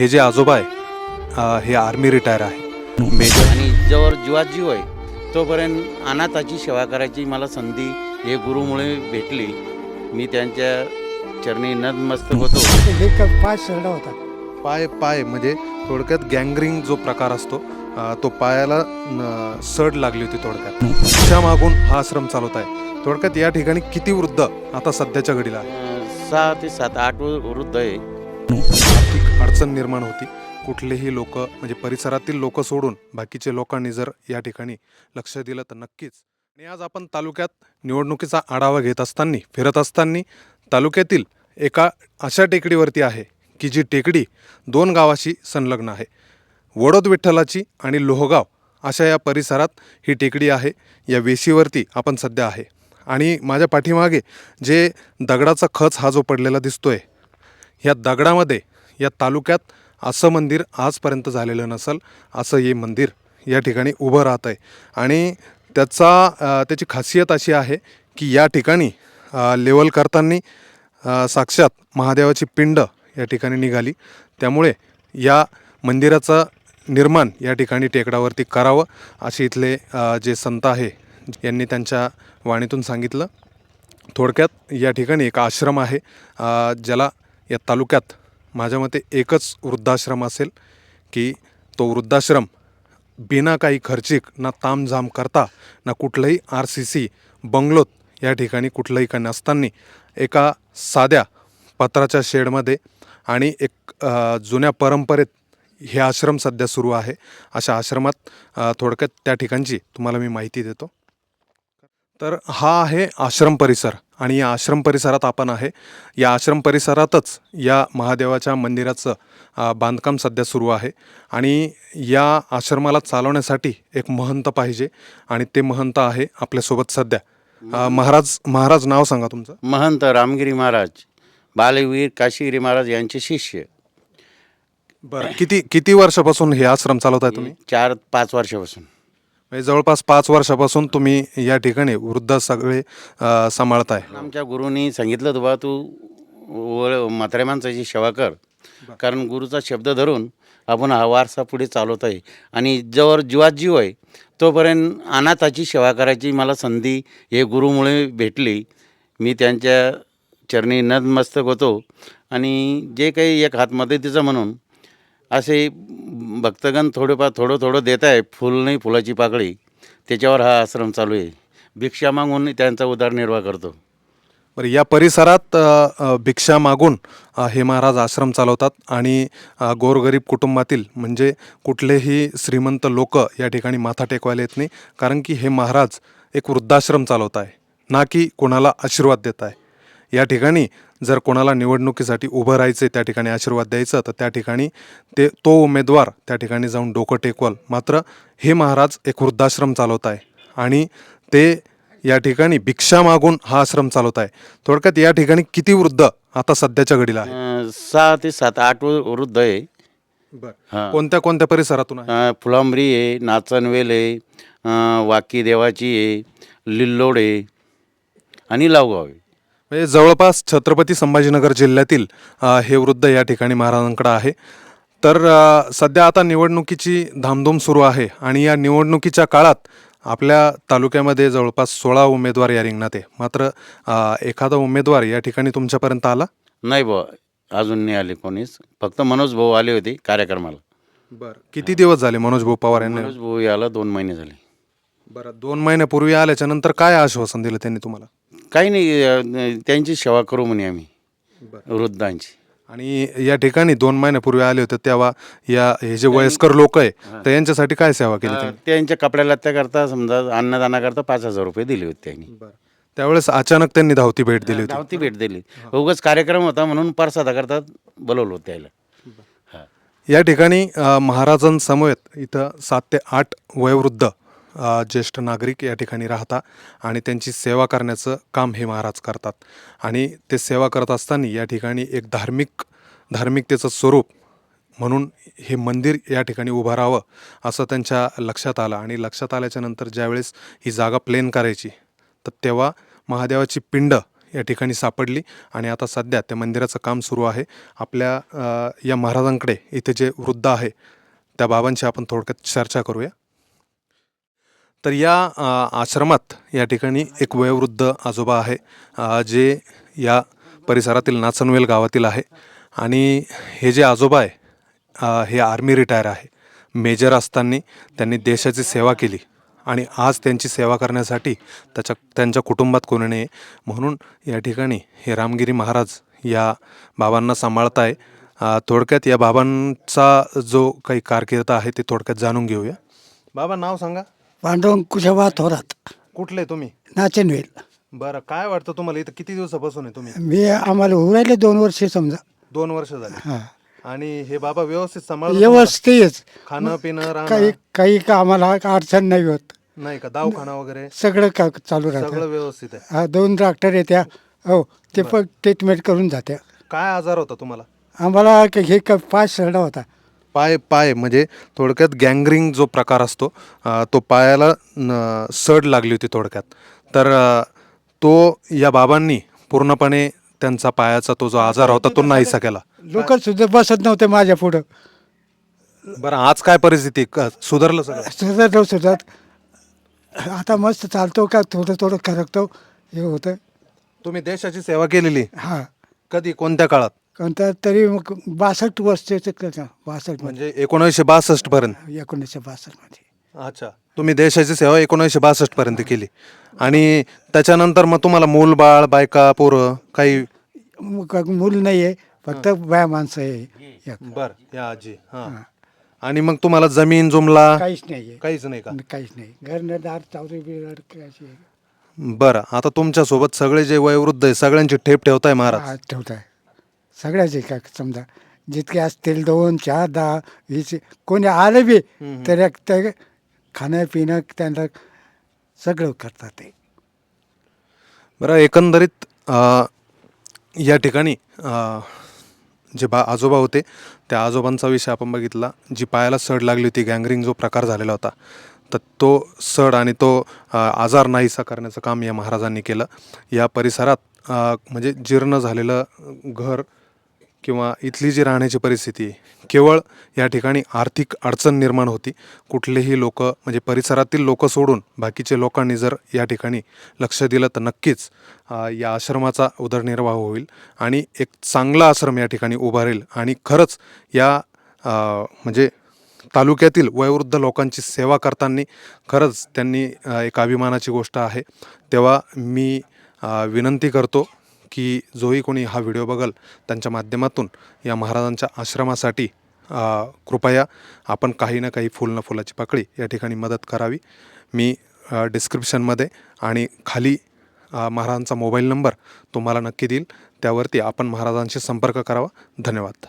हे जे आजोबा आहे हे आर्मी रिटायर आहे. मेजर. आणि जवळ जीवात जीव आहे तोपर्यंत अनाथाची सेवा करायची मला संधी हे गुरुमुळे भेटली. मी त्यांच्या चरणी नतमस्तक होतो. हे क- पाय सरडा होता? पाय पाय म्हणजे थोडक्यात गँगरिंग जो प्रकार असतो अ, तो पायाला न, सड लागली होती थोडक्यात. मागून हा आश्रम चालवत आहे. थोडक्यात या ठिकाणी किती वृद्ध आता सध्याच्या घडीला आहे? अं, सहा ते सात आठ वृद्ध आहे. अडचण निर्माण होती. कुठलेही लोक म्हणजे परिसरातील लोक सोडून बाकीचे लोकांनी जर या ठिकाणी लक्ष दिलं तर नक्कीच. आणि आज आपण तालुक्यात निवडणुकीचा आढावा घेत असताना फिरत असताना तालुक्यातील एका अशा टेकडीवरती आहे की जी टेकडी दोन गावाशी संलग्न आहे. वडोद विठ्ठलाची आणि लोहगाव अशा या परिसरात ही टेकडी आहे. या वेशीवरती आपण सध्या आहे. आणि माझ्या पाठीमागे जे दगडाचा खच हा जो पडलेला दिसतोय या दगडामध्ये या तालुक्यात असं मंदिर आजपर्यंत झालेलं नसेल असं हे मंदिर या ठिकाणी उभं राहत आहे आणि त्याचा त्याची खासियत अशी आहे की या ठिकाणी लेवल करताना साक्षात महादेवाची पिंड या ठिकाणी निघाली. त्यामुळे या मंदिराचं निर्माण या ठिकाणी टेकडावरती करावं असे इथले जे संत आहे यांनी त्यांच्या वाणीतून सांगितलं. थोडक्यात या ठिकाणी एक आश्रम आहे ज्याला या तालुक्यात माझ्या मते एकच वृद्धाश्रम असेल की तो वृद्धाश्रम बिना काही खर्चिक ना तामझाम करता ना कुठलंही आर सी सी बंगलोत या ठिकाणी कुठलंही का नसताना एका साध्या पत्राच्या शेडमध्ये आणि एक जुन्या परंपरेत हे आश्रम सध्या सुरू आहे. अशा आश्रमात थोडक्यात त्या ठिकाणची तुम्हाला मी माहिती देतो. तर हा आहे आश्रम परिसर. आणि या आश्रम परिसरात आपण आहे. या आश्रम परिसरातच या महादेवाच्या मंदिराचं बांधकाम सध्या सुरू आहे. आणि या आश्रमाला चालवण्यासाठी एक महंत पाहिजे आणि ते महंत आहे आपल्यासोबत सध्या. महाराज महाराज नाव सांगा तुमचं. महंत रामगिरी महाराज बालवीर काशीगिरी महाराज यांचे शिष्य. बरं किती किती वर्षापासून हे आश्रम चालवताय तुम्ही? चार पाच वर्षापासून. म्हणजे जवळपास पाच वर्षापासून तुम्ही या ठिकाणी वृद्ध सगळे अ, सांभाळताय. आमच्या गुरुनी सांगितलं होतं बा तू व म्हाताऱ्या माणसाची सेवा कर. कारण गुरुचा शब्द धरून आपण हा वारसा पुढे चालवत आहे. आणि जवळ जीवात जीव आहे तोपर्यंत अनाथाची सेवा करायची मला संधी हे गुरुमुळे भेटली. मी त्यांच्या चरणी नतमस्तक होतो. आणि जे काही एक हात मदतीचं म्हणून असे भक्तगण थोडेफार थोडं थोडं देत आहे. फुल नाही फुलाची पाकळी. त्याच्यावर हा आश्रम चालू आहे. भिक्षा मागून त्यांचा उदरनिर्वाह करतो. बरं या परिसरात अ, भिक्षा मागून अ, हे महाराज आश्रम चालवतात आणि अ, गोरगरीब कुटुंबातील म्हणजे कुठलेही श्रीमंत लोक या ठिकाणी माथा टेकवायला येत नाही. कारण की हे महाराज एक वृद्धाश्रम चालवत आहे. ना की कोणाला आशीर्वाद देत आहे. या ठिकाणी जर कोणाला निवडणुकीसाठी उभं राहायचं त्या ठिकाणी आशीर्वाद द्यायचं तर त्या ठिकाणी ते तो उमेदवार त्या ठिकाणी जाऊन डोकं टेकवाल. मात्र हे महाराज एक वृद्धाश्रम चालवत आहे आणि ते या ठिकाणी भिक्षा मागून हा आश्रम चालवत आहे. थोडक्यात या ठिकाणी किती वृद्ध आता सध्याच्या घडीला आहे? अं, सहा ते सात आठ व- वृद्ध आहे. हां. कोणत्या कोणत्या परिसरातून आहे? अं, फुलांबरी आहे नाचनवेल आहे अं, वाकी देवाची आहे लिल्लोड आहे आणि लावगाव आहे. म्हणजे जवळपास छत्रपती संभाजीनगर जिल्ह्यातील अ, हे वृद्ध या ठिकाणी महाराजांकडे आहे. तर अ, सध्या आता निवडणुकीची धामधूम सुरू आहे आणि या निवडणुकीच्या काळात आपल्या तालुक्यामध्ये जवळपास सोळा उमेदवार या रिंगणात आहे. मात्र अ, एखादा उमेदवार या ठिकाणी तुमच्यापर्यंत आला? नाही बुवा अजून नाही आले कोणीच. फक्त मनोज भाऊ आले होते कार्यक्रमाला. बरं. किती दिवस झाले मनोज भाऊ पवार यांना? मनोज भाऊ याला दोन महिने झाले. बरं दोन महिन्यापूर्वी आल्याच्यानंतर काय आश्वासन दिलं त्यांनी तुम्हाला? काही नाही अं, त्यांची सेवा करू म्हणे आम्ही वृद्धांची. आणि या ठिकाणी दोन महिन्यापूर्वी आले होते तेव्हा या हे जे वयस्कर लोक आहे तर यांच्यासाठी काय सेवा केली अं, त्यांच्या कपड्याला करता समजा अन्नदाना करता पाच हजार रुपये दिले होते त्यांनी. त्यांनी त्यावेळेस अचानक त्यांनी धावती भेट दिली होती. धावती भेट दिली. उगाच कार्यक्रम होता म्हणून परसादा करता बोलवलं होतं त्याला. हा. या ठिकाणी अ, महाराजांसमवेत इथं सात ते आठ वयोवृद्ध ज्येष्ठ नागरिक या ठिकाणी राहता आणि त्यांची सेवा करण्याचं काम हे महाराज करतात. आणि ते सेवा करत असताना या ठिकाणी एक धार्मिक धार्मिकतेचं स्वरूप म्हणून हे मंदिर या ठिकाणी उभं राहावं असं त्यांच्या लक्षात आलं. आणि लक्षात आल्याच्यानंतर ज्यावेळेस ही जागा प्लेन करायची तर तेव्हा महादेवाची पिंड या ठिकाणी सापडली आणि आता सध्या त्या मंदिराचं काम सुरू आहे. आपल्या या महाराजांकडे इथे जे वृद्ध आहे त्या बाबांची आपण थोडक्यात चर्चा करूया. तर या आश्रमात या ठिकाणी एक वयोवृद्ध आजोबा आहे जे या परिसरातील नाचनवेल गावातील आहे. आणि हे जे आजोबा आहे हे आर्मी रिटायर आहे. मेजर असताना त्यांनी देशाची सेवा केली आणि आज त्यांची सेवा करण्यासाठी त्याच्या त्यांच्या कुटुंबात कोणी नाही म्हणून या ठिकाणी हे रामगिरी महाराज या बाबांना सांभाळत आहे थोडक्यात या बाबांचा जो काही कारकीर्द आहे ते थोडक्यात जाणून घेऊया. बाबा नाव सांगा. पांडुरंग कुशवा थोरात. कुठले तुम्ही? नाचनवेल. बरं काय वाटतं तुम्हाला? इथं किती दिवसापासून आहे तुम्ही? मी आम्हाला होऊ राहिले दोन वर्षे समजा. दोन वर्ष झाले. हा. आणि हे बाबा व्यवस्थित सांभाळ व्यवस्थित खाणं पिणं काही राहणं? काही का आम्हाला अडचण नाही होत. नाही का? दवाखाना वगैरे? सगळं का चालू सगळं राहतं व्यवस्थित आहे. हा दोन डॉक्टर येत्या. हो ते पण ट्रीटमेंट करून जात्या. काय आजार होता तुम्हाला? आम्हाला क- हे का पाच सरडा होता. पाय पाय म्हणजे थोडक्यात गँगरिंग जो प्रकार असतो तो पायाला न, सड लागली होती थोडक्यात. तर तो या बाबांनी पूर्णपणे त्यांचा पायाचा तो जो आजार होता तो नाहीसा केला. लोक सुद्धा बसत नव्हते माझ्या पुढं. बरं आज काय परिस्थिती? क- सुधारलं सगळं? सुद्धा सुद्धा आता मस्त चालतो का? थोडं थोडं खरकतो. हे होतं तुम्ही देशाची सेवा केलेली? हा. कधी? कोणत्या काळात? कोणता तरी मग बासष्ट वर्षाचं बासष्ट म्हणजे एकोणीसशे बासष्ट पर्यंत. एकोणीसशे बासष्टमध्ये अच्छा. तुम्ही देशाची सेवा एकोणीसशे बासष्ट पर्यंत केली. आणि त्याच्यानंतर मग तुम्हाला मूल बाळ बायका पोरं काही मग मूल नाही आहे फक्त बाया माणसं आहे. एक. बर या आजी. हा. आणि मग तुम्हाला जमीन जुमला काहीच नाही आहे काहीच नाही का? काहीच नाही. घरनदार चावरी बिराड. बरं आता तुमच्यासोबत सगळे जे वयोवृद्ध आहे सगळ्यांची ठेप ठेवताय महाराज. ठेवताय. सगळ्याचे का समजा जितके असतील दोन चार दहा वीस कोणी आलं बी तर एक ते खाणं पिणं त्यांना सगळं करतात ते. बरं एकंदरीत अ, या ठिकाणी अ, जे बा आजोबा होते त्या आजोबांचा विषय आपण बघितला जी पायाला सड लागली होती गँगरिंग जो प्रकार झालेला होता तर तो सड आणि तो अ, आजार नाहीसा करण्याचं काम या महाराजांनी केलं. या परिसरात अ, म्हणजे जीर्ण झालेलं घर किंवा इथली जी राहण्याची परिस्थिती आहे केवळ या ठिकाणी आर्थिक अडचण निर्माण होती. कुठलेही लोक म्हणजे परिसरातील लोक सोडून बाकीचे लोकांनी जर या ठिकाणी लक्ष दिलं तर नक्कीच या आश्रमाचा उदरनिर्वाह होईल आणि एक चांगला आश्रम या ठिकाणी उभारेल आणि खरंच या म्हणजे तालुक्यातील वयोवृद्ध लोकांची सेवा करताना खरंच त्यांनी एक अभिमानाची गोष्ट आहे. तेव्हा मी विनंती करतो की जोही कोणी हा व्हिडिओ बघल त्यांच्या माध्यमातून या महाराजांच्या आश्रमासाठी कृपया आपण काही ना काही फुल ना फुलाची पाकळी या ठिकाणी मदत करावी. मी डिस्क्रिप्शनमध्ये आणि खाली महाराजांचा मोबाईल नंबर तुम्हाला नक्की देईल. त्यावरती आपण महाराजांशी संपर्क करावा. धन्यवाद.